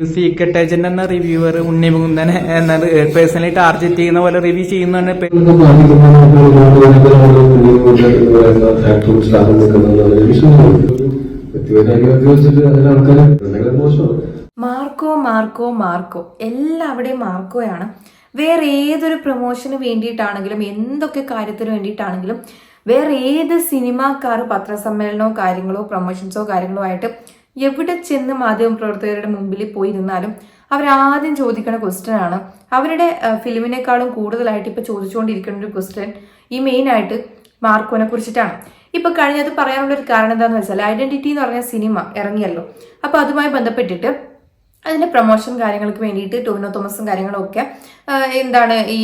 Secret agent എന്ന reviewer Unni ഉണ്ണിമുകുന്ദനെ എന്ന പേഴ്സണലി ടാർഗറ്റ് ചെയ്യുന്ന പോലെ റിവ്യൂ ചെയ്യുന്നതാണ് മോശമാണ്. Marco Marco Marco. എല്ലാവിടെയും മാർക്കോയാണ്. വേറെ ഏതൊരു പ്രൊമോഷന് വേണ്ടിയിട്ടാണെങ്കിലും എന്തൊക്കെ കാര്യത്തിന് വേണ്ടിയിട്ടാണെങ്കിലും വേറെ ഏത് സിനിമാക്കാർ പത്രസമ്മേളനമോ കാര്യങ്ങളോ പ്രൊമോഷൻസോ കാര്യങ്ങളോ ആയിട്ട് എവിടെ ചെന്ന് മാധ്യമ പ്രവർത്തകരുടെ മുമ്പിൽ പോയിരുന്നാലും അവരാദ്യം ചോദിക്കുന്ന ക്വസ്റ്റ്യൻ ആണ്. അവരുടെ ഫിലിമിനേക്കാളും കൂടുതലായിട്ട് ഇപ്പൊ ചോദിച്ചുകൊണ്ടിരിക്കുന്ന ഒരു ക്വസ്റ്റ്യൻ ഈ മെയിൻ ആയിട്ട് മാർക്കോനെ കുറിച്ചിട്ടാണ്. ഇപ്പൊ കഴിഞ്ഞത് പറയാനുള്ള ഒരു കാരണം എന്താണെന്ന് വെച്ചാൽ ഐഡന്റിറ്റി എന്ന് പറഞ്ഞ സിനിമ ഇറങ്ങിയല്ലോ. അപ്പോൾ അതുമായി ബന്ധപ്പെട്ടിട്ട് അതിന്റെ പ്രൊമോഷൻ കാര്യങ്ങൾക്ക് വേണ്ടിയിട്ട് ടോവിനോ തോമസും കാര്യങ്ങളും ഒക്കെ ആ, എന്താണ് ഈ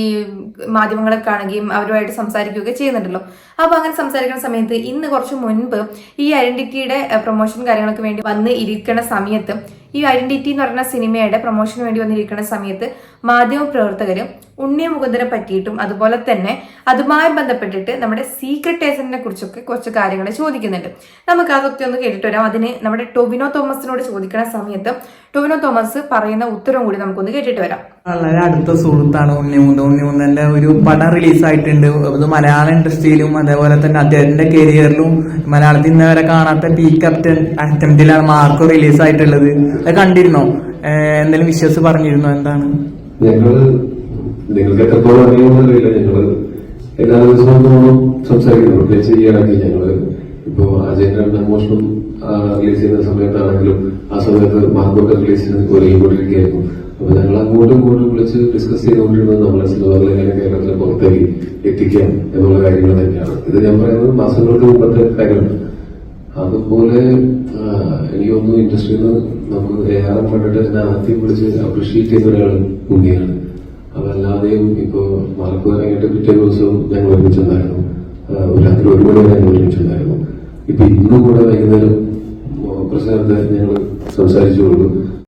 മാധ്യമങ്ങളെ കാണുകയും അവരുമായിട്ട് സംസാരിക്കുകയൊക്കെ ചെയ്യുന്നുണ്ടല്ലോ. അപ്പോൾ അങ്ങനെ സംസാരിക്കുന്ന സമയത്ത് ഇന്ന് കുറച്ച് മുൻപ് ഈ ഐഡന്റിറ്റിയുടെ പ്രൊമോഷൻ കാര്യങ്ങൾക്ക് വേണ്ടി വന്ന് ഇരിക്കുന്ന സമയത്ത് ഈ ഐഡന്റിറ്റി എന്ന് പറഞ്ഞ സിനിമയുടെ പ്രൊമോഷന് വേണ്ടി വന്നിരിക്കുന്ന സമയത്ത് മാധ്യമ പ്രവർത്തകരും ഉണ്ണി മുകുന്ദനെ പറ്റിയിട്ടും അതുപോലെ തന്നെ അതുമായി ബന്ധപ്പെട്ടിട്ട് നമ്മുടെ സീക്രട്ട് ഏജന്റിനെ കുറിച്ചൊക്കെ കുറച്ച് കാര്യങ്ങൾ ചോദിക്കുന്നുണ്ട്. നമുക്ക് അതൊക്കെ ഒന്ന് കേട്ടിട്ട് വരാം. അതിന് നമ്മുടെ ടൊവിനോ തോമസിനോട് ചോദിക്കുന്ന സമയത്ത് ടൊവിനോ തോമസ് പറയുന്ന ഉത്തരം കൂടി നമുക്കൊന്ന് കേട്ടിട്ട് വരാം. വളരെ അടുത്ത സുഹൃത്താണ് ഉണ്ണിമുന്ത് ഉണ്ണിമുന്തന്റെ ഒരു പടം റിലീസായിട്ടുണ്ട് അത് മലയാള ഇൻഡസ്ട്രിയിലും അതേപോലെ തന്നെ അദ്ദേഹത്തിന്റെ കരിയറിലും മലയാളത്തിൽ ഇന്ന് വരെ കാണാത്ത പീക്ക് അറ്റംപ്റ്റിലാണ് മാർക്ക് റിലീസായിട്ടുള്ളത് അത് കണ്ടിരുന്നോ? എന്തെങ്കിലും വിശ്വസ് പറഞ്ഞിരുന്നോ? എന്താണ്? എല്ലാ ദിവസവും സംസാരിക്കുന്നു. ഞങ്ങൾ ഇപ്പോ അജയന്റെ മോഷണം റിലീസ് ചെയ്യുന്ന സമയത്താണെങ്കിലും ആ സമയത്ത് മാർക്കൊക്കെ റിലീസ് ചെയ്യുന്ന ഒരുങ്ങിക്കൊണ്ടിരിക്കുകയായിരുന്നു അപ്പൊ ഞങ്ങൾ അങ്ങോട്ടും ഇങ്ങോട്ടും വിളിച്ച് ഡിസ്കസ് ചെയ്തുകൊണ്ടിരുന്നത് നമ്മളെ സിനിമകളെ എങ്ങനെ കേരളത്തിന് പുറത്തേക്ക് എത്തിക്കാം എന്നുള്ള കാര്യങ്ങൾ തന്നെയാണ്. ഇത് ഞാൻ പറയുന്നത് മാസങ്ങൾക്ക് മുമ്പത്തെ കാര്യമാണ്. അതുപോലെ എനിക്ക് തോന്നുന്നു ഇൻഡസ്ട്രിയിൽ നിന്ന് നമുക്ക് ഏറെ കണ്ടിട്ട് എന്നെ ആദ്യം വിളിച്ച് അപ്രീഷിയേറ്റ് ചെയ്യുന്ന ഒരാൾ ഉണ്ണിയാണ് അതല്ലാതെയും ഇപ്പോ മാർക്ക് ഇറങ്ങിയിട്ട് പിറ്റേ ദിവസവും ഞങ്ങൾ ഒരുമിച്ചുണ്ടായിരുന്നു രാത്രി ഒരു മണി ഞങ്ങൾ ഒരുമിച്ചുണ്ടായിരുന്നു ഇപ്പൊ ഇന്നും കൂടെ വൈകുന്നേരം ഞങ്ങൾ സംസാരിച്ചുകൊള്ളു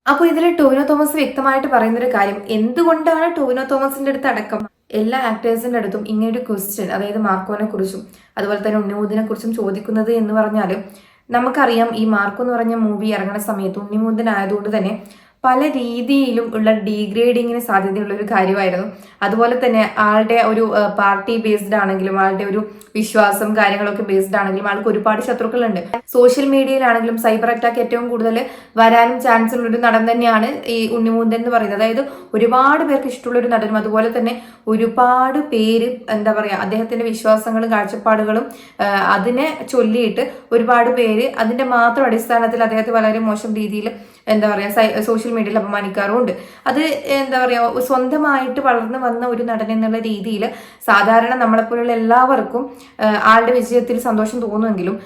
അപ്പൊ ഇതിൽ ടോവിനോ തോമസ് വ്യക്തമായിട്ട് പറയുന്ന ഒരു കാര്യം എന്തുകൊണ്ടാണ് ടോവിനോ തോമസിന്റെ അടുത്ത് അടക്കം? എല്ലാ ആക്ടേഴ്സിന്റെ അടുത്തും ഇങ്ങനൊരു ക്വസ്റ്റ്യൻ അതായത് മാർക്കോനെ കുറിച്ചും അതുപോലെ തന്നെ ഉണ്ണിമൂദിനെ കുറിച്ചും ചോദിക്കുന്നത് എന്ന് പറഞ്ഞാൽ നമുക്കറിയാം ഈ മാർക്കോ എന്ന് പറഞ്ഞ മൂവി ഇറങ്ങുന്ന സമയത്ത് ഉണ്ണിമുദൻ ആയതുകൊണ്ട് തന്നെ പല രീതിയിലും ഉള്ള ഡീഗ്രേഡിങ്ങിന് സാധ്യതയുള്ള ഒരു കാര്യമായിരുന്നു. അതുപോലെ തന്നെ ആളുടെ ഒരു പാർട്ടി ബേസ്ഡ് ആണെങ്കിലും ആളുടെ ഒരു വിശ്വാസം കാര്യങ്ങളൊക്കെ ബേസ്ഡ് ആണെങ്കിലും ആൾക്ക് ഒരുപാട് ശത്രുക്കളുണ്ട്. സോഷ്യൽ മീഡിയയിലാണെങ്കിലും സൈബർ അറ്റാക്ക് ഏറ്റവും കൂടുതൽ വരാനും ചാൻസ് ഉള്ള ഒരു നടൻ തന്നെയാണ് ഈ ഉണ്ണിമൂന്തൻ എന്ന് പറയുന്നത്. അതായത് ഒരുപാട് പേർക്ക് ഇഷ്ടമുള്ള ഒരു നടനും അതുപോലെ തന്നെ ഒരുപാട് പേര് എന്താ പറയുക അദ്ദേഹത്തിന്റെ വിശ്വാസങ്ങളും കാഴ്ചപ്പാടുകളും അതിനെ ചൊല്ലിയിട്ട് ഒരുപാട് പേര് അതിന്റെ മാത്രം അടിസ്ഥാനത്തിൽ അദ്ദേഹത്തെ വളരെ മോശം രീതിയിൽ എന്താ പറയുക സോഷ്യൽ മീഡിയയിൽ അപമാനിക്കാറുമുണ്ട്. അത് എന്താ പറയുക സ്വന്തമായിട്ട് വളർന്നു വന്ന ഒരു നടൻ എന്നുള്ള രീതിയിൽ സാധാരണ നമ്മളെപ്പോലുള്ള എല്ലാവർക്കും ആളുടെ വിജയത്തിൽ സന്തോഷം തോന്നുമെങ്കിലും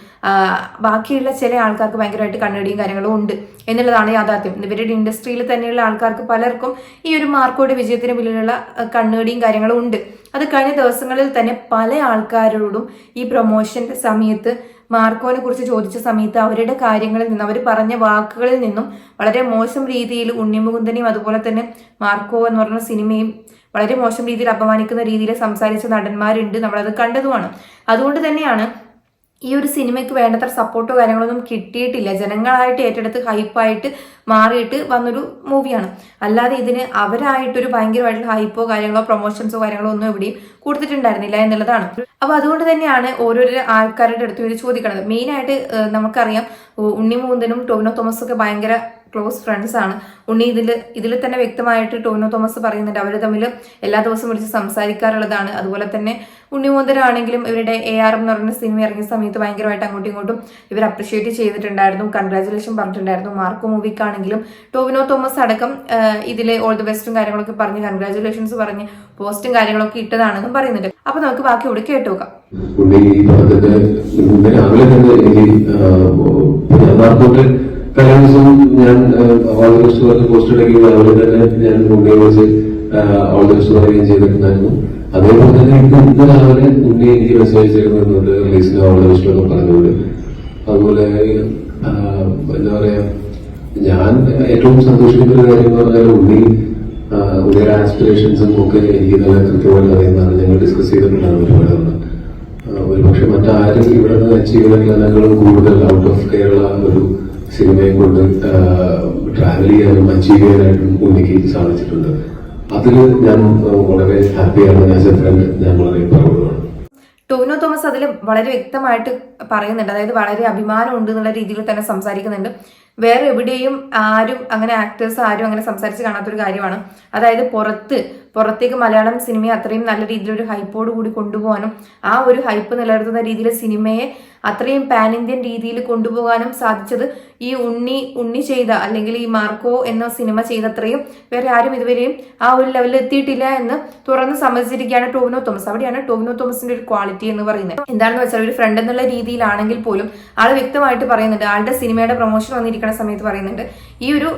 ബാക്കിയുള്ള ചില ആൾക്കാർക്ക് ഭയങ്കരമായിട്ട് കണ്ണടിയും കാര്യങ്ങളും ഉണ്ട് എന്നുള്ളതാണ് യാഥാർത്ഥ്യം. ഇവരുടെ ഇൻഡസ്ട്രിയിൽ തന്നെയുള്ള ആൾക്കാർക്ക് പലർക്കും ഈ ഒരു മാർക്കോട് വിജയത്തിന് പിന്നിലുള്ള കണ്ണുകടിയും കാര്യങ്ങളും ഉണ്ട്. അത് കഴിഞ്ഞ ദിവസങ്ങളിൽ തന്നെ പല ആൾക്കാരോടും ഈ പ്രൊമോഷന്റെ സമയത്ത് മാർക്കോനെ കുറിച്ച് ചോദിച്ച സമയത്ത് അവരുടെ കാര്യങ്ങളിൽ നിന്നും അവർ പറഞ്ഞ വാക്കുകളിൽ നിന്നും വളരെ മോശം രീതിയിൽ ഉണ്ണിമുകുന്ദനെയും അതുപോലെ തന്നെ മാർക്കോ എന്ന് പറഞ്ഞ സിനിമയും വളരെ മോശം രീതിയിൽ അപമാനിക്കുന്ന രീതിയിൽ സംസാരിച്ച നടന്മാരുണ്ട്. നമ്മളത് കണ്ടതുമാണ്. അതുകൊണ്ട് തന്നെയാണ് ഈ ഒരു സിനിമയ്ക്ക് വേണ്ടത്ര സപ്പോർട്ടോ കാര്യങ്ങളൊന്നും കിട്ടിയിട്ടില്ല. ജനങ്ങളായിട്ട് ഏറ്റെടുത്ത് ഹൈപ്പായിട്ട് മാറിയിട്ട് വന്നൊരു മൂവിയാണ് അല്ലാതെ ഇതിന് അവരായിട്ടൊരു ഭയങ്കരമായിട്ടുള്ള ഹൈപ്പോ കാര്യങ്ങളോ പ്രൊമോഷൻസോ കാര്യങ്ങളോ ഒന്നും എവിടെയും കൊടുത്തിട്ടുണ്ടായിരുന്നില്ല എന്നുള്ളതാണ്. അപ്പൊ അതുകൊണ്ട് തന്നെയാണ് ഓരോരോ ആൾക്കാരുടെ അടുത്തും ഇത് ചോദിക്കുന്നത് മെയിനായിട്ട് നമുക്കറിയാം ഉണ്ണി മൂന്തനും ടോവിനോ തോമസ് ഒക്കെ ഭയങ്കര ക്ലോസ് ഫ്രണ്ട്സ് ആണ്. ഉണ്ണി ഇതിൽ ഇതിൽ തന്നെ വ്യക്തമായിട്ട് ടോനോ തോമസ് പറയുന്നുണ്ട്. അവർ തമ്മിൽ എല്ലാ ദിവസവും വിളിച്ച് സംസാരിക്കാറുള്ളതാണ്. അതുപോലെ തന്നെ ഉണ്ണി മോദരാണെങ്കിലും ഇവരുടെ എ ആർ എന്ന് പറയുന്ന സിനിമ ഇറങ്ങിയ സമയത്ത് ഭയങ്കരമായിട്ട് അങ്ങോട്ടും ഇങ്ങോട്ടും ഇവർ അപ്രിഷ്യേറ്റ് ചെയ്തിട്ടുണ്ടായിരുന്നു. കൺഗ്രാചുലേഷൻ പറഞ്ഞിട്ടുണ്ടായിരുന്നു. മാർക്കോ മൂവിക്കാണെങ്കിലും ടോവിനോ തോമസ് അടക്കം ഇതിൽ ഓൾ ദി ബെസ്റ്റും കാര്യങ്ങളൊക്കെ പറഞ്ഞ് കൺഗ്രാചുലേഷൻസ് പറഞ്ഞ് പോസ്റ്റും കാര്യങ്ങളൊക്കെ ഇട്ടതാണെന്നും പറയുന്നുണ്ട്. അപ്പൊ നമുക്ക് ബാക്കി ഇവിടെ കേട്ടു നോക്കാം. ഉണ്ണി ഈ പടത്തിന്റെ ഇന്ന് രാവിലെ തന്നെ കഴിഞ്ഞ ദിവസം ഞാൻ ദിവസം പോസ്റ്റ് ഇടുകയും അതുപോലെ തന്നെ ഞാൻ മുംബൈ വെച്ച് ദിവസം പറയുകയും ചെയ്തിട്ടുണ്ടായിരുന്നു. അതേപോലെ തന്നെ ഇന്ന് രാവിലെ മുന്നേ എനിക്ക് മെസ്സേജ് ചെയ്തിരുന്നുണ്ട് റിലീസിന് ഒക്കെ പറഞ്ഞുകൊണ്ട്. അതുപോലെ എന്താ പറയാ ഞാൻ ഏറ്റവും സന്തോഷിക്കുന്ന ഒരു കാര്യം എന്ന് പറഞ്ഞാൽ ഉണ്ണി ഉള്ളിയുടെ ആസ്പിറേഷൻസും ഒക്കെ എനിക്ക് നല്ല കൃത്യമായിട്ട് അറിയുന്നതാണ്. ഞങ്ങൾ ഡിസ്കസ് ചെയ്തിട്ടുണ്ടാകും ഒരുപാട് തന്നെ ഒരുപക്ഷെ മറ്റാരും ഇവിടെ നിന്ന് അച്ചീവ് ചെയ്യുന്ന കൂടുതൽ ഔട്ട് ഓഫ് കേരള ഒരു സിനിമയെ കൊണ്ട് ട്രാവൽ ചെയ്യാനും അച്ചീവ് ചെയ്യാനായിട്ടും ഉണ്ണിക്ക് സാധിച്ചിട്ടുണ്ട്. അതിൽ ഞാൻ വളരെ ഹാപ്പിയാണ്. ആസ് എ ഫ്രണ്ട് ഞാൻ വളരെ പ്രൗഡാണ് ടോവിനോ തോമസ് അതിൽ വളരെ വ്യക്തമായിട്ട് പറയുന്നുണ്ട്. അതായത് വളരെ അഭിമാനമുണ്ട് എന്നുള്ള രീതിയിൽ തന്നെ സംസാരിക്കുന്നുണ്ട്. വേറെ എവിടെയും ആരും അങ്ങനെ ആക്ടേഴ്സ് ആരും അങ്ങനെ സംസാരിച്ച് കാണാത്തൊരു കാര്യമാണ്. അതായത് പുറത്ത് പുറത്തേക്ക് മലയാളം സിനിമയെ അത്രയും നല്ല രീതിയിൽ ഒരു ഹൈപ്പോട് കൂടി കൊണ്ടുപോകാനും ആ ഒരു ഹൈപ്പ് നിലനിർത്തുന്ന രീതിയിൽ സിനിമയെ അത്രയും പാൻ ഇന്ത്യൻ രീതിയിൽ കൊണ്ടുപോകാനും സാധിച്ചത് ഈ ഉണ്ണി ഉണ്ണി ചെയ്ത അല്ലെങ്കിൽ ഈ മാർക്കോ എന്ന സിനിമ ചെയ്തത്രയും വേറെ ആരും ഇതുവരെയും ആ ഒരു ലെവലിൽ എത്തിയിട്ടില്ല എന്ന് തുറന്ന് സമ്മതിച്ചിരിക്കുകയാണ് ടോവിനോ തോമസ്. അവിടെയാണ് ടോവിനോ തോമസിന്റെ ഒരു ക്വാളിറ്റി എന്ന് പറയുന്നത്. എന്താണെന്ന് വെച്ചാൽ ഒരു ഫ്രണ്ട് എന്നുള്ള രീതിയിലാണെങ്കിൽ പോലും ആൾ വ്യക്തമായിട്ട് പറയുന്നുണ്ട്. ആളുടെ സിനിമയുടെ പ്രൊമോഷൻ വന്നിരിക്കുന്ന സമയത്ത് പറയുന്നുണ്ട്. ഈ ഒരു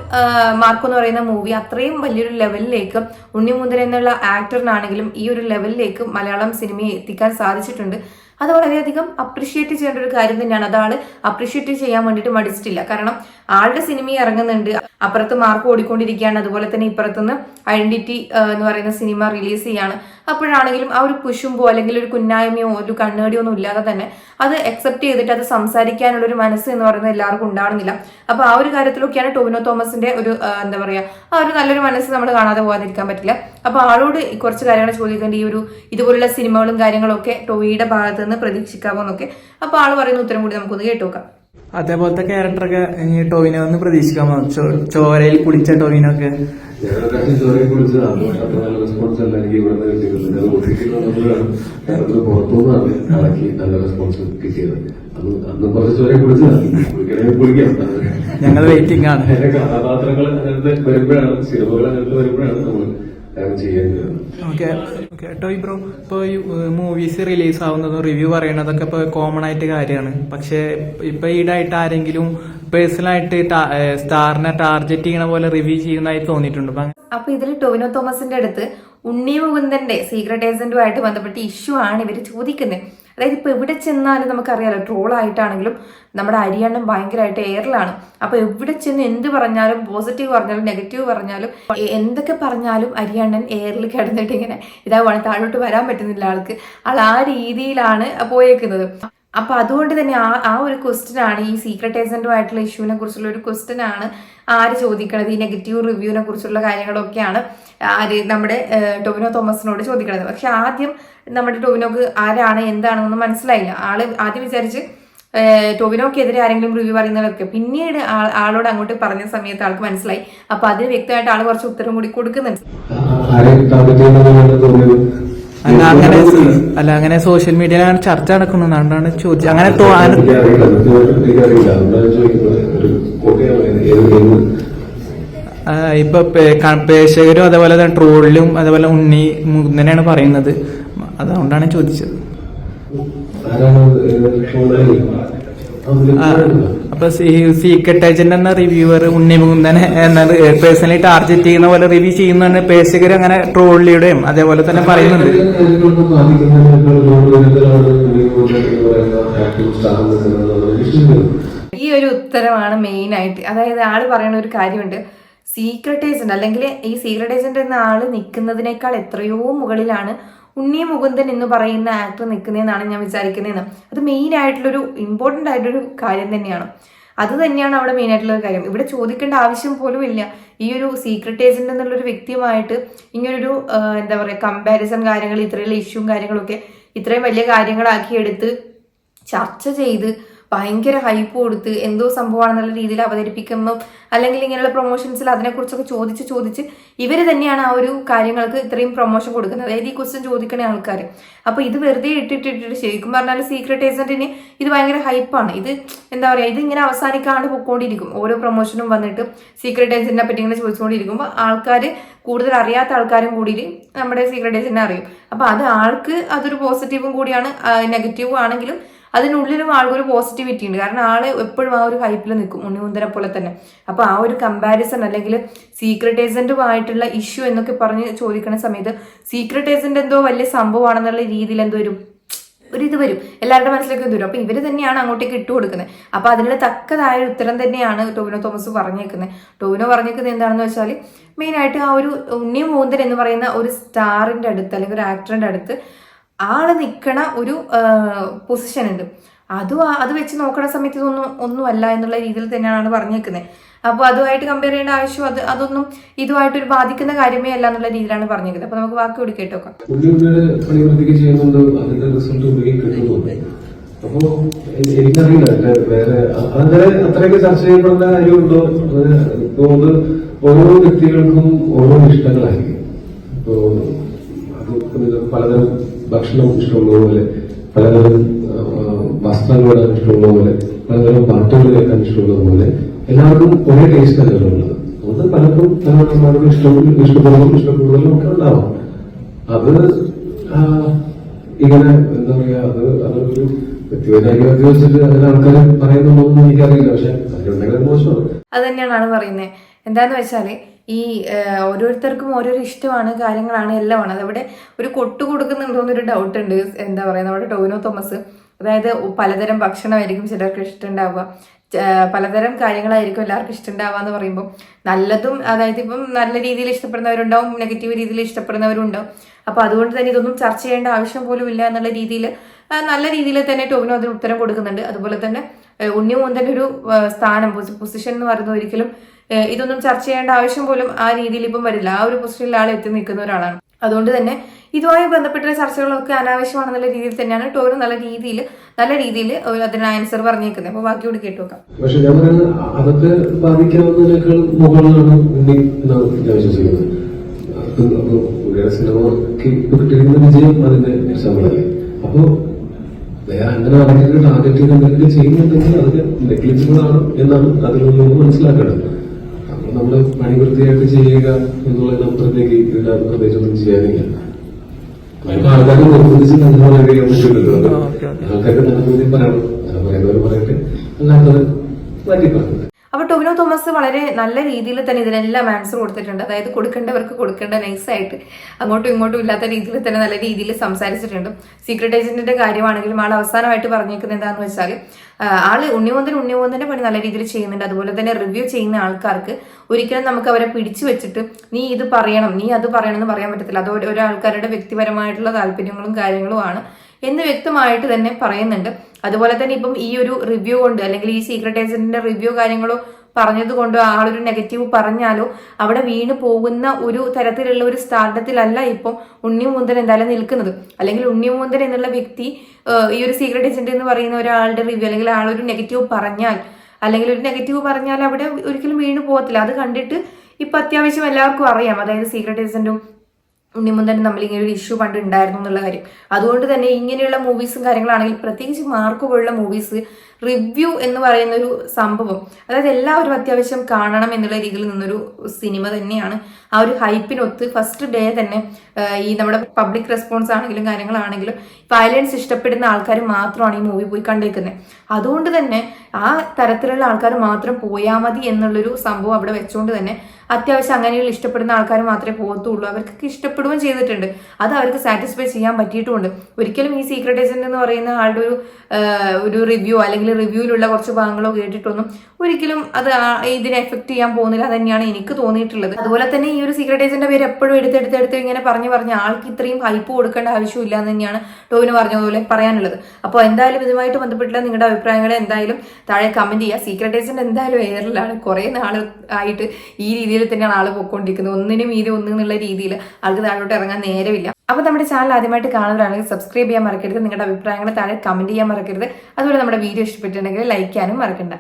മാർക്കോ എന്ന് പറയുന്ന മൂവി അത്രയും വലിയൊരു ലെവലിലേക്ക് ഉണ്ണിമുന്തൻ എന്നുള്ള ആക്ടറിനാണെങ്കിലും ഈ ഒരു ലെവലിലേക്ക് മലയാളം സിനിമയെ എത്തിക്കാൻ സാധിച്ചിട്ടുണ്ട്. അത് വളരെയധികം അപ്രിഷ്യേറ്റ് ചെയ്യേണ്ട ഒരു കാര്യം തന്നെയാണ്. അത് ആൾ അപ്രിഷ്യേറ്റ് ചെയ്യാൻ വേണ്ടിയിട്ട് മടിച്ചിട്ടില്ല. കാരണം ആളുടെ സിനിമ ഇറങ്ങുന്നുണ്ട് അപ്പുറത്ത് മാർക്ക് ഓടിക്കൊണ്ടിരിക്കുകയാണ് അതുപോലെ തന്നെ ഇപ്പുറത്തുനിന്ന് ഐഡന്റിറ്റി എന്ന് പറയുന്ന സിനിമ റിലീസ് ചെയ്യാണ്. അപ്പോഴാണെങ്കിലും ആ ഒരു കുശുമ്പോ അല്ലെങ്കിൽ ഒരു കുന്നായ്മയോ ഒരു കണ്ണേടിയോ ഒന്നും ഇല്ലാതെ തന്നെ അത് അക്സെപ്റ്റ് ചെയ്തിട്ട് അത് സംസാരിക്കാനുള്ള ഒരു മനസ്സ് എന്ന് പറയുന്നത് എല്ലാവർക്കും ഉണ്ടാകുന്നില്ല അപ്പൊ ആ ഒരു കാര്യത്തിലൊക്കെയാണ് ടോവിനോ തോമസിന്റെ ഒരു എന്താ പറയാ ആ ഒരു നല്ലൊരു മനസ്സ് നമ്മൾ കാണാതെ പോകാതിരിക്കാൻ പറ്റില്ല. അപ്പൊ ആളോട് കുറച്ച് കാര്യങ്ങൾ ചോദിക്കേണ്ട ഈ ഒരു ഇതുപോലുള്ള സിനിമകളും കാര്യങ്ങളും ഒക്കെ ടോവിയുടെ ഭാഗത്ത് നിന്ന് പ്രതീക്ഷിക്കാമോ എന്നൊക്കെ അപ്പൊ ആൾ പറയുന്ന ഉത്തരം കൂടി നമുക്കൊന്ന് കേട്ടു നോക്കാം അതേപോലത്തെ ക്യാരക്ടറൊക്കെ ടോവിനോ ഒന്ന് പ്രതീക്ഷിക്കാമോ? ചോരയിൽ കുളിച്ച ടോവിനോ അന്ന് ഞങ്ങൾ വെയിറ്റിംഗ് ആണ് കഥാപാത്രങ്ങൾ ടോയ് ബ്രോ ഇപ്പോൾ ഈ മൂവീസ് റിലീസ് ആവുന്നതും റിവ്യൂ പറയണതൊക്കെ ഇപ്പോൾ കോമൺ ആയിട്ട് കാര്യമാണ്. പക്ഷേ ഇപ്പൊ ഈടായിട്ട് ആരെങ്കിലും പേഴ്സണലായിട്ട് സ്റ്റാറിനെ ടാർഗറ്റ് ചെയ്യണ പോലെ റിവ്യൂ ചെയ്യുന്നതായി തോന്നിയിട്ടുണ്ട്. അപ്പൊ ഇതിൽ ടൊവിനോ തോമസിന്റെ അടുത്ത് ഉണ്ണി മുകുന്ദന്റെ സീക്രട്ട് ഏജന്റുമായിട്ട് ബന്ധപ്പെട്ട ഇഷ്യൂ ആണ് ഇവർ ചോദിക്കുന്നത്. അതായത് ഇപ്പൊ എവിടെ ചെന്നാലും നമുക്കറിയാലോ ട്രോൾ ആയിട്ടാണെങ്കിലും നമ്മുടെ അരിയണ്ണം ഭയങ്കരമായിട്ട് എയറിലാണ് അപ്പൊ എവിടെ ചെന്ന് എന്ത് പറഞ്ഞാലും പോസിറ്റീവ് പറഞ്ഞാലും നെഗറ്റീവ് പറഞ്ഞാലും എന്തൊക്കെ പറഞ്ഞാലും അരിയണ്ണൻ എയറിൽ കിടന്നിട്ട് ഇങ്ങനെ ഇതാവുകയാണ് താഴോട്ട് വരാൻ പറ്റുന്നില്ല ആൾക്ക്. ആൾ ആ രീതിയിലാണ് പോയേക്കുന്നത്. അപ്പൊ അതുകൊണ്ട് തന്നെ ആ ആ ഒരു ക്വസ്റ്റ്യൻ ആണ് ഈ സീക്രട്ട് ഏജന്റുമായിട്ടുള്ള ഇഷ്യൂവിനെ കുറിച്ചുള്ള ഒരു ക്വസ്റ്റ്യൻ ആണ് ആര് ചോദിക്കണത്? ഈ നെഗറ്റീവ് റിവ്യൂവിനെ കുറിച്ചുള്ള കാര്യങ്ങളൊക്കെയാണ് ആര് നമ്മുടെ ടൊവിനോ തോമസിനോട് ചോദിക്കണത്. പക്ഷെ ആദ്യം നമ്മുടെ ടൊവിനോക്ക് ആരാണ് എന്താണെന്നൊന്നും മനസ്സിലായില്ല. ആൾ ആദ്യം വിചാരിച്ച് ടൊവിനോക്കെതിരെ ആരെങ്കിലും റിവ്യൂ പറയുന്നവരൊക്കെ. പിന്നീട് ആളോട് അങ്ങോട്ട് പറഞ്ഞ സമയത്ത് ആൾക്ക് മനസ്സിലായി. അപ്പൊ അതിന് വ്യക്തമായിട്ട് ആൾ കുറച്ച് ഉത്തരം കൂടി കൊടുക്കുന്നുണ്ട്. അല്ല അങ്ങനെ അല്ല അങ്ങനെ സോഷ്യൽ മീഡിയയിലാണ് ചർച്ച നടക്കുന്നത് അതുകൊണ്ടാണ് ചോദിച്ചത്. അങ്ങനെ അങ്ങനെ- ഇപ്പൊ പ്രേക്ഷകരും അതേപോലെ തന്നെ ട്രോളിലും അതേപോലെ ഉണ്ണി മുകുന്ദനാണ് പറയുന്നത്. അതുകൊണ്ടാണ് ചോദിച്ചത്. അപ്പൊ സീക്രട്ട് ഏജന്റ് എന്ന റിവ്യൂവർ ഉണ്ണി മുകുന്ദനെ എന്ന പേഴ്സണലി ടാർഗറ്റ് ചെയ്യുന്ന പോലെ റിവ്യൂ ചെയ്യുന്നതാണ് പേശകർ അങ്ങനെ ട്രോളിയുടെയും അതേപോലെ തന്നെ പറയുന്നുണ്ട്. ഈ ഒരു ഉത്തരമാണ് മെയിൻ ആയിട്ട്. അതായത് ആൾ പറയുന്ന ഒരു കാര്യമുണ്ട്. സീക്രട്ട് ഏജന്റ് അല്ലെങ്കിൽ ഈ സീക്രട്ട് ഏജന്റ് എന്ന ആൾ നിൽക്കുന്നതിനേക്കാൾ എത്രയോ മുകളിലാണ് ഉണ്ണി മുകുന്ദൻ എന്ന് പറയുന്ന ആക്ടർ നിൽക്കുന്നതെന്നാണ് ഞാൻ വിചാരിക്കുന്നതെന്ന് അത് മെയിൻ ആയിട്ടുള്ളൊരു ഇമ്പോർട്ടന്റ് ആയിട്ടൊരു കാര്യം തന്നെയാണ്. അത് തന്നെയാണ് അവിടെ മെയിൻ ആയിട്ടുള്ള കാര്യം. ഇവിടെ ചോദിക്കേണ്ട ആവശ്യം പോലും ഇല്ല. ഈ ഒരു സീക്രട്ട് ഏജന്റ് എന്നുള്ളൊരു വ്യക്തിയുമായിട്ട് ഇങ്ങനൊരു എന്താ പറയുക കമ്പാരിസൺ കാര്യങ്ങൾ ഇത്രയുള്ള ഇഷ്യൂവും കാര്യങ്ങളൊക്കെ ഇത്രയും വലിയ കാര്യങ്ങളാക്കി എടുത്ത് ചർച്ച ചെയ്ത് ഭയങ്കര ഹൈപ്പ് കൊടുത്ത് എന്തോ സംഭവമാണെന്നുള്ള രീതിയിൽ അവതരിപ്പിക്കുമ്പോൾ അല്ലെങ്കിൽ ഇങ്ങനെയുള്ള പ്രൊമോഷൻസിൽ അതിനെക്കുറിച്ചൊക്കെ ചോദിച്ച് ചോദിച്ച് ഇവർ തന്നെയാണ് ആ ഒരു കാര്യങ്ങൾക്ക് ഇത്രയും പ്രൊമോഷൻ കൊടുക്കുന്നത്. അതായത് ഈ ക്വസ്റ്റ്യൻ ചോദിക്കണ ആൾക്കാർ അപ്പോൾ ഇത് വെറുതെ ഇട്ടിട്ടിട്ടിട്ട് ശരിക്കും പറഞ്ഞാൽ സീക്രട്ട് ഏജന്റിന് ഇത് ഭയങ്കര ഹൈപ്പാണ് ഇത് എന്താ പറയുക ഇത് ഇങ്ങനെ അവസാനിക്കാണ്ട് പൊക്കോണ്ടിരിക്കും. ഓരോ പ്രൊമോഷനും വന്നിട്ട് സീക്രട്ട് ഏജന്റിനെ പറ്റി ഇങ്ങനെ ചോദിച്ചുകൊണ്ടിരിക്കുമ്പോൾ ആൾക്കാർ കൂടുതൽ അറിയാത്ത ആൾക്കാരും കൂടി നമ്മുടെ സീക്രട്ട് ഏജന്റിനെ അറിയും. അപ്പോൾ അത് ആൾക്ക് അതൊരു പോസിറ്റീവും കൂടിയാണ് നെഗറ്റീവും ആണെങ്കിലും അതിനുള്ളിലും ആൾക്കൊരു പോസിറ്റിവിറ്റി ഉണ്ട്. കാരണം ആൾ എപ്പോഴും ആ ഒരു ഹൈപ്പിൽ നിൽക്കും ഉണ്ണിമുന്തനെ പോലെ തന്നെ. അപ്പൊ ആ ഒരു കമ്പാരിസൺ അല്ലെങ്കിൽ സീക്രട്ട് ഏജന്റുമായിട്ടുള്ള ഇഷ്യൂ എന്നൊക്കെ പറഞ്ഞ് ചോദിക്കുന്ന സമയത്ത് സീക്രട്ട് ഏജന്റ് എന്തോ വലിയ സംഭവമാണെന്നുള്ള രീതിയിൽ എന്തോ ഒരു ഒരു ഇത് വരും. എല്ലാവരുടെ മനസ്സിലേക്ക് ഇത് വരും. അപ്പൊ ഇവർ തന്നെയാണ് അങ്ങോട്ടേക്ക് ഇട്ട് കൊടുക്കുന്നത്. അപ്പൊ അതിനുള്ള തക്കതായ ഒരു ഉത്തരം തന്നെയാണ് ടോവിനോ തോമസ് പറഞ്ഞേക്കുന്നത്. ടോവിനോ പറഞ്ഞേക്കുന്നത് എന്താണെന്ന് വെച്ചാൽ മെയിൻ ആയിട്ട് ആ ഒരു ഉണ്ണി മൂന്തൻ എന്ന് പറയുന്ന ഒരു സ്റ്റാറിന്റെ അടുത്ത് അല്ലെങ്കിൽ ഒരു ആക്ടറിന്റെ അടുത്ത് ആൾ നിൽക്കണ ഒരു പൊസിഷൻ ഉണ്ട്. അതും അത് വെച്ച് നോക്കണ സമയത്ത് ഇതൊന്നും ഒന്നുമല്ല എന്നുള്ള രീതിയിൽ തന്നെയാണ് പറഞ്ഞേക്കുന്നത് അപ്പോൾ അതുമായിട്ട് കമ്പയർ ചെയ്യേണ്ട ആവശ്യം അത് അതൊന്നും ഇതുമായിട്ട് ഒരു ബാധിക്കുന്ന കാര്യമേ അല്ല എന്നുള്ള രീതിയിലാണ് പറഞ്ഞേക്കുന്നത്. അപ്പൊ നമുക്ക് വാക്ക് കൂടി കേട്ടോക്കാം. ഉണ്ണിയുടെ പണിവൃത്തിക്ക് ചെയ്യുന്നുണ്ട് അതിന്റെ റിസൾട്ട് ഉള്ളിൽ കിട്ടുന്നുണ്ട് അപ്പോ എ- എനിക്കറിയില്ല എന്റെ വേറെ അങ്ങനെ അത്രയൊക്കെ ചർച്ച ഓരോ വ്യക്തികൾക്കും ഓരോ ഇഷ്ടങ്ങളായിരിക്കും. ഇപ്പോ അത് പലതരം ഭക്ഷണം ഇഷ്ടമുള്ള പോലെ പലതരം വസ്ത്രങ്ങൾ ഇടാൻ ഇഷ്ടമുള്ള പോലെ പലതരം പാട്ടുകൾ കേൾക്കാൻ ഇഷ്ടമുള്ള പോലെ എല്ലാവർക്കും ഒരേ ടേസ്റ്റ് അല്ലല്ലോ ഉള്ളത്. അത് പലർക്കും പലർക്കും ഇഷ്ടം ഇഷ്ടപ്പെടുന്നതും ഇഷ്ടപ്പെടുന്നതും ഒക്കെ ഉണ്ടാവാം. അത് ഇങ്ങനെ എന്താ പറയാ അത് അതൊരു വ്യക്തിപരമായിട്ട് വെച്ചിട്ട് അങ്ങനെ ആൾക്കാർ പറയുന്നുണ്ടോന്നും എനിക്കറിയില്ല. പക്ഷെ അതിലുണ്ടെങ്കിൽ അത് മോശമാണ്. അത് തന്നെയാണ് പറയുന്നത് എന്താന്ന് വെച്ചാൽ ഈ ഓരോരുത്തർക്കും ഓരോരോ ഇഷ്ടമാണ് കാര്യങ്ങളാണ് എല്ലാമാണ്. അതവിടെ ഒരു കൊട്ടു കൊടുക്കുന്നുണ്ടോ എന്നൊരു ഡൗട്ട് ഉണ്ട് എന്താ പറയുക നമ്മുടെ ടോവിനോ തോമസ്. അതായത് പലതരം ഭക്ഷണമായിരിക്കും ചിലർക്ക് ഇഷ്ടമുണ്ടാവുക. പലതരം കാര്യങ്ങളായിരിക്കും എല്ലാവർക്കും ഇഷ്ടമുണ്ടാവുക എന്ന് പറയുമ്പോൾ നല്ലതും അതായത് ഇപ്പം നല്ല രീതിയിൽ ഇഷ്ടപ്പെടുന്നവരുണ്ടാവും നെഗറ്റീവ് രീതിയിൽ ഇഷ്ടപ്പെടുന്നവരുണ്ടാവും. അപ്പോൾ അതുകൊണ്ട് തന്നെ ഇതൊന്നും ചർച്ച ചെയ്യേണ്ട ആവശ്യം പോലും ഇല്ല എന്നുള്ള രീതിയിൽ നല്ല രീതിയിൽ തന്നെ ടോവിനോ അതിന് ഉത്തരം കൊടുക്കുന്നുണ്ട്. അതുപോലെ തന്നെ ഉണ്ണിമോൻ ഉണ്ണി മോന്തന്റെ ഒരു സ്ഥാനം പൊസിഷൻ എന്ന് പറയുന്നത് ഒരിക്കലും ഇതൊന്നും ചർച്ച ചെയ്യേണ്ട ആവശ്യം പോലും ആ രീതിയിൽ ഇപ്പം വരില്ല. ആ ഒരു പൊസിഷനിൽ ആൾ എത്തി നിൽക്കുന്ന ഒരാളാണ്. അതുകൊണ്ട് തന്നെ ഇതുമായി ബന്ധപ്പെട്ട ചർച്ചകളൊക്കെ അനാവശ്യമാണെന്നുള്ള രീതിയിൽ തന്നെയാണ് ടോറും നല്ല രീതിയിൽ നല്ല രീതിയിൽ അതിന് ആൻസർ പറഞ്ഞേക്കുന്നത്. അപ്പൊ ബാക്കി കൂടി കേട്ടു പക്ഷെ ഞാൻ അങ്ങനെ ടാർഗറ്റ് ചെയ്യുന്നുണ്ടെങ്കിൽ അതിന് നെഗ്ലിജിബിൾ ആണ് എന്നാണ് അതിൽ നിന്ന് മനസ്സിലാക്കേണ്ടത്. അപ്പൊ നമ്മൾ പണി വൃത്തിയായിട്ട് ചെയ്യുക എന്നുള്ളതിനപ്പുറത്തേക്ക് ഇതിന്റെ പ്രത്യേകിച്ചൊന്നും ചെയ്യാനില്ല. ആൾക്കാരെ നിർബന്ധിച്ച് നമ്മൾ കഴിയാൻ പറ്റില്ലല്ലോ. ആൾക്കാർക്ക് നല്ല ബോധ്യം പറയണം. പറയുന്നവർ പറയട്ടെ. അല്ലാത്തത് മാറ്റി പറഞ്ഞു അപ്പൊ ടൊവിനോ തോമസ് വളരെ നല്ല രീതിയിൽ തന്നെ ഇതിനെല്ലാം ആൻസർ കൊടുത്തിട്ടുണ്ട്. അതായത് കൊടുക്കേണ്ടവർക്ക് കൊടുക്കേണ്ട നൈസായിട്ട് അങ്ങോട്ടും ഇങ്ങോട്ടും ഇല്ലാത്ത രീതിയിൽ തന്നെ നല്ല രീതിയിൽ സംസാരിച്ചിട്ടുണ്ട്. സീക്രട്ട് ഏജന്റിന്റെ കാര്യമാണെങ്കിലും ആൾ അവസാനമായിട്ട് പറഞ്ഞേക്കുന്നത് എന്താണെന്ന് വെച്ചാൽ ആൾ ഉണ്ണിമോന്തൻ ഉണ്ണിമോന്തന്റെ പണി നല്ല രീതിയിൽ ചെയ്യുന്നുണ്ട്. അതുപോലെ തന്നെ റിവ്യൂ ചെയ്യുന്ന ആൾക്കാർക്ക് ഒരിക്കലും നമുക്ക് അവരെ പിടിച്ചു വെച്ചിട്ട് നീ ഇത് പറയണം നീ അത് പറയണം എന്ന് പറയാൻ പറ്റത്തില്ല. അത് ഒരാൾക്കാരുടെ വ്യക്തിപരമായിട്ടുള്ള താല്പര്യങ്ങളും കാര്യങ്ങളും ആണ് എന്ന് വ്യക്തമായിട്ട് തന്നെ പറയുന്നുണ്ട്. അതുപോലെ തന്നെ ഇപ്പം ഈ ഒരു റിവ്യൂ കൊണ്ട് അല്ലെങ്കിൽ ഈ സീക്രട്ട് ഏജന്റിന്റെ റിവ്യൂ കാര്യങ്ങളോ പറഞ്ഞത് കൊണ്ടോ ആളൊരു നെഗറ്റീവ് പറഞ്ഞാലോ അവിടെ വീണ് പോകുന്ന ഒരു തരത്തിലുള്ള ഒരു സ്ഥാനത്തിലല്ല ഇപ്പം ഉണ്ണിമുന്തൻ എന്തായാലും നിൽക്കുന്നത്. അല്ലെങ്കിൽ ഉണ്ണി മുന്തൻ എന്നുള്ള വ്യക്തി ഈ ഒരു സീക്രട്ട് ഏജന്റ് എന്ന് പറയുന്ന ഒരാളുടെ റിവ്യൂ അല്ലെങ്കിൽ ആളൊരു നെഗറ്റീവ് പറഞ്ഞാൽ അല്ലെങ്കിൽ ഒരു നെഗറ്റീവ് പറഞ്ഞാൽ അവിടെ ഒരിക്കലും വീണ് പോകത്തില്ല. അത് കണ്ടിട്ട് ഇപ്പൊ അത്യാവശ്യം എല്ലാവർക്കും അറിയാം. അതായത് സീക്രട്ട് ഏജന്റും ഉണ്ണിമുന്തനും നമ്മൾ ഇങ്ങനെ ഒരു ഇഷ്യൂ പണ്ട് ഉണ്ടായിരുന്നു എന്നുള്ള കാര്യം. അതുകൊണ്ട് തന്നെ ഇങ്ങനെയുള്ള മൂവീസും കാര്യങ്ങളാണെങ്കിൽ പ്രത്യേകിച്ച് മാർക്ക് പോലുള്ള മൂവീസ് റിവ്യൂ എന്ന് പറയുന്ന ഒരു സംഭവം. അതായത് എല്ലാവരും അത്യാവശ്യം കാണണം എന്നുള്ള രീതിയിൽ നിന്നൊരു സിനിമ തന്നെയാണ്. ആ ഒരു ഹൈപ്പിനൊത്ത് ഫസ്റ്റ് ഡേ തന്നെ ഈ നമ്മുടെ പബ്ലിക് റെസ്പോൺസ് ആണെങ്കിലും കാര്യങ്ങളാണെങ്കിലും വയലൻസ് ഇഷ്ടപ്പെടുന്ന ആൾക്കാർ മാത്രമാണ് ഈ മൂവി പോയി കണ്ടേക്കുന്നത് അതുകൊണ്ട് തന്നെ ആ തരത്തിലുള്ള ആൾക്കാർ മാത്രം പോയാൽ മതി എന്നുള്ളൊരു സംഭവം അവിടെ വെച്ചുകൊണ്ട് തന്നെ അത്യാവശ്യം അങ്ങനെയുള്ള ഇഷ്ടപ്പെടുന്ന ആൾക്കാർ മാത്രമേ പോകത്തുള്ളൂ അവർക്കൊക്കെ ഇഷ്ടപ്പെടുകയും ചെയ്തിട്ടുണ്ട്. അത് അവർക്ക് സാറ്റിസ്ഫൈ ചെയ്യാൻ പറ്റിയിട്ടുമുണ്ട് ഒരിക്കലും ഈ സീക്രട്ട് ഏജന്റ് എന്ന് പറയുന്ന ആളുടെ ഒരു ഒരു റിവ്യൂ അല്ലെങ്കിൽ റിവ്യൂവിലുള്ള കുറച്ച് ഭാഗങ്ങളോ കേട്ടിട്ടൊന്നും ഒരിക്കലും അത് ഇതിനെ എഫക്ട് ചെയ്യാൻ പോകുന്നില്ല തന്നെയാണ് എനിക്ക് തോന്നിയിട്ടുള്ളത്. അതുപോലെ തന്നെ ഈ ഒരു സീക്രട്ട് ഏജന്റിന്റെ പേര് എപ്പോഴും എടുത്തെടുത്തെടുത്ത് ഇങ്ങനെ പറഞ്ഞു പറഞ്ഞ് ആൾക്ക് ഇത്രയും ഹൈപ്പ് കൊടുക്കേണ്ട ആവശ്യമില്ല എന്ന് തന്നെയാണ് ടോവിന് പറഞ്ഞതുപോലെ പറയാനുള്ളത്. അപ്പോൾ എന്തായാലും ഇതുമായിട്ട് ബന്ധപ്പെട്ടുള്ള നിങ്ങളുടെ അഭിപ്രായങ്ങൾ എന്തായാലും താഴെ കമന്റ് ചെയ്യുക. സീക്രട്ട് ഏജന്റ് എന്തായാലും എയറിലാണ് കുറെ നാൾ ആയിട്ട് ഈ രീതിയിൽ തന്നെയാണ് ആൾ പോയിക്കൊണ്ടിരിക്കുന്നത്. ഒന്നിനും മീതി എന്നുള്ള രീതിയിൽ ആൾക്ക് താഴോട്ട് ഇറങ്ങാൻ നേരമില്ല. അപ്പൊ നമ്മുടെ ചാനൽ ആദ്യമായിട്ട് കാണുന്നവരാണെങ്കിൽ സബ്സ്ക്രൈബ് ചെയ്യാൻ മറക്കരുത്. നിങ്ങളുടെ അഭിപ്രായങ്ങൾ താഴെ കമന്റ് ചെയ്യാൻ മറക്കരുത്. അതുപോലെ നമ്മുടെ വീഡിയോ ഇഷ്ടപ്പെട്ടിട്ടുണ്ടെങ്കിൽ ലൈക്ക് ചെയ്യാനും മറക്കണ്ട.